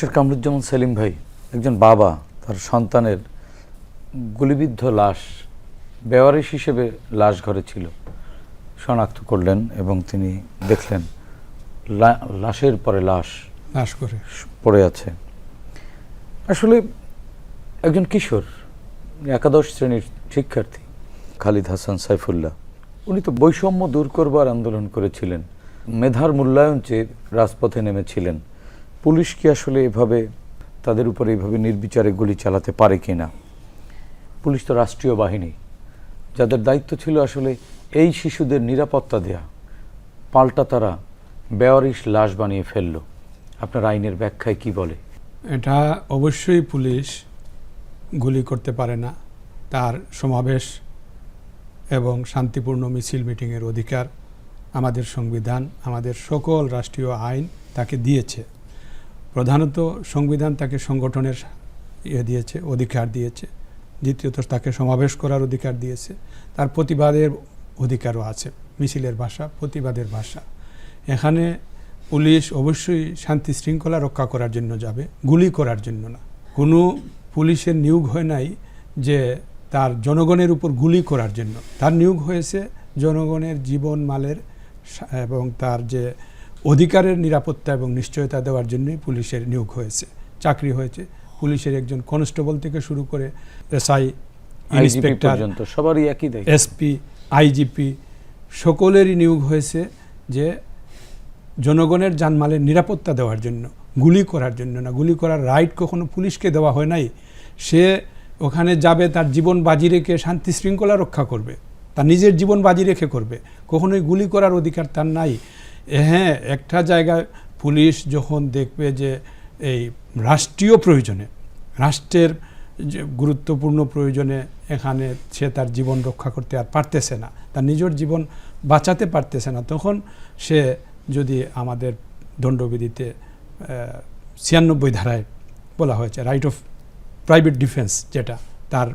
শেখ কামরুজ্জামান সেলিম ভাই একজন বাবা তার সন্তানের গুলিবিদ্ধ লাশ বেওয়ারিশ হিসেবে লাশ ঘরে ছিল। শনাক্ত করলেন এবং তিনি দেখলেন লাশের পরে লাশ লাশ করে পড়ে আছে। আসলে একজন কিশোর একাদশ শ্রেণির শিক্ষার্থী খালিদ হাসান সাইফুল্লাহ উনি তো বৈষম্য দূর করবার আন্দোলন করেছিলেন। মেধার মূল্যায়ন চেয়ে রাজপথে নেমেছিলেন। পুলিশ কি আসলে এভাবে তাদের উপরে এইভাবে নির্বিচারে গুলি চালাতে পারে কি না পুলিশ তো রাষ্ট্রীয় বাহিনী। যাদের দায়িত্ব ছিল আসলে এই শিশুদের নিরাপত্তা দেয়া। পাল্টা তারা বেয়ারিশ লাশ বানিয়ে ফেলল। আপনার আইনের ব্যাখ্যায় কি বলে? এটা অবশ্যই পুলিশ গুলি করতে পারে না। তার সমাবেশ এবং শান্তিপূর্ণ মিছিল মিটিংয়ের অধিকার আমাদের সংবিধান, আমাদের সকল রাষ্ট্রীয় আইন তাকে দিয়েছে। প্রধানত সংবিধান তাকে সংগঠনের ইয়ে দিয়েছে, অধিকার দিয়েছে। দ্বিতীয়ত তাকে সমাবেশ করার অধিকার দিয়েছে। তার প্রতিবাদের অধিকারও আছে, মিছিলের ভাষা, প্রতিবাদের ভাষা। এখানে পুলিশ অবশ্যই শান্তি শৃঙ্খলা রক্ষা করার জন্য যাবে, গুলি করার জন্য না। কোনো পুলিশের নিয়োগ হয় নাই যে তার জনগণের উপর গুলি করার জন্য। তার নিয়োগ হয়েছে জনগণের জীবন মালের এবং তার যে অধিকারের নিরাপত্তা এবং নিশ্চয়তা দেওয়ার জন্যই পুলিশের নিয়োগ হয়েছে চাকরি হয়েছে। পুলিশের একজন কনস্টেবল থেকে শুরু করে এসআই ইন্সপেক্টর সবারই একই এসপি আইজিপি সকলেরই নিয়োগ হয়েছে যে জনগণের জানমালের নিরাপত্তা দেওয়ার জন্য গুলি করার জন্য না গুলি করার রাইট কখনো পুলিশকে দেওয়া হয় নাই। সে ওখানে যাবে তার জীবন বাজি রেখে শান্তি শৃঙ্খলা রক্ষা করবে তার নিজের জীবন বাজি রেখে করবে। কখনোই গুলি করার অধিকার তার নাই। হ্যাঁ একটা জায়গায় পুলিশ যখন দেখবে যে এই রাষ্ট্রীয় প্রয়োজনে, রাষ্ট্রের যে গুরুত্বপূর্ণ প্রয়োজনে এখানে সে তার জীবন রক্ষা করতে আর পারতেছে না, তার নিজের জীবন বাঁচাতে পারতেছে না, তখন সে যদি আমাদের দণ্ডবিধিতে ছিয়ানব্বই ধারায় বলা হয়েছে রাইট অফ প্রাইভেট ডিফেন্স যেটা, তার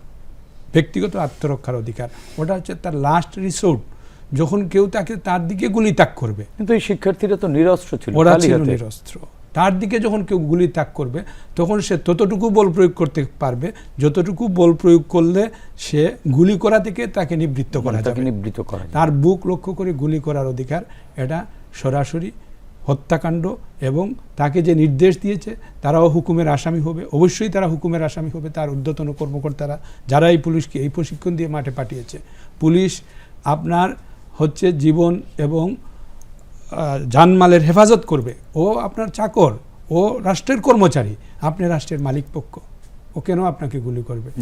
ব্যক্তিগত আত্মরক্ষার অধিকার, ওটা হচ্ছে তার লাস্ট রিসোর্ট যখন কেউ তাকে তার দিকে গুলি তাক করবে। কিন্তু এই শিক্ষার্থীরা তো নিরস্ত্র ছিল ওরা ছিল নিরস্ত্র। তার দিকে যখন কেউ গুলি তাক করবে তখন সে ততটুকু বল প্রয়োগ করতে পারবে যতটুকু বল প্রয়োগ করলে সে গুলি করা থেকে তাকে নিবৃত্ত করা তাকে যাবে। নিবৃত করা তার বুক লক্ষ্য করে গুলি করার অধিকার এটা সরাসরি হত্যাকাণ্ড এবং তাকে যে নির্দেশ দিয়েছে তারাও হুকুমের আসামি হবে। অবশ্যই তারা হুকুমের আসামি হবে তার ঊর্ধ্বতন কর্মকর্তারা যারা এই পুলিশকে এই প্রশিক্ষণ দিয়ে মাঠে পাঠিয়েছে। পুলিশ আপনার হচ্ছে জীবন এবং জানমালের হেফাজত করবে। ও আপনার চাকর, ও রাষ্ট্রের কর্মচারী, আপনি রাষ্ট্রের মালিক পক্ষ। ও কেন আপনাকে গুলি করবে?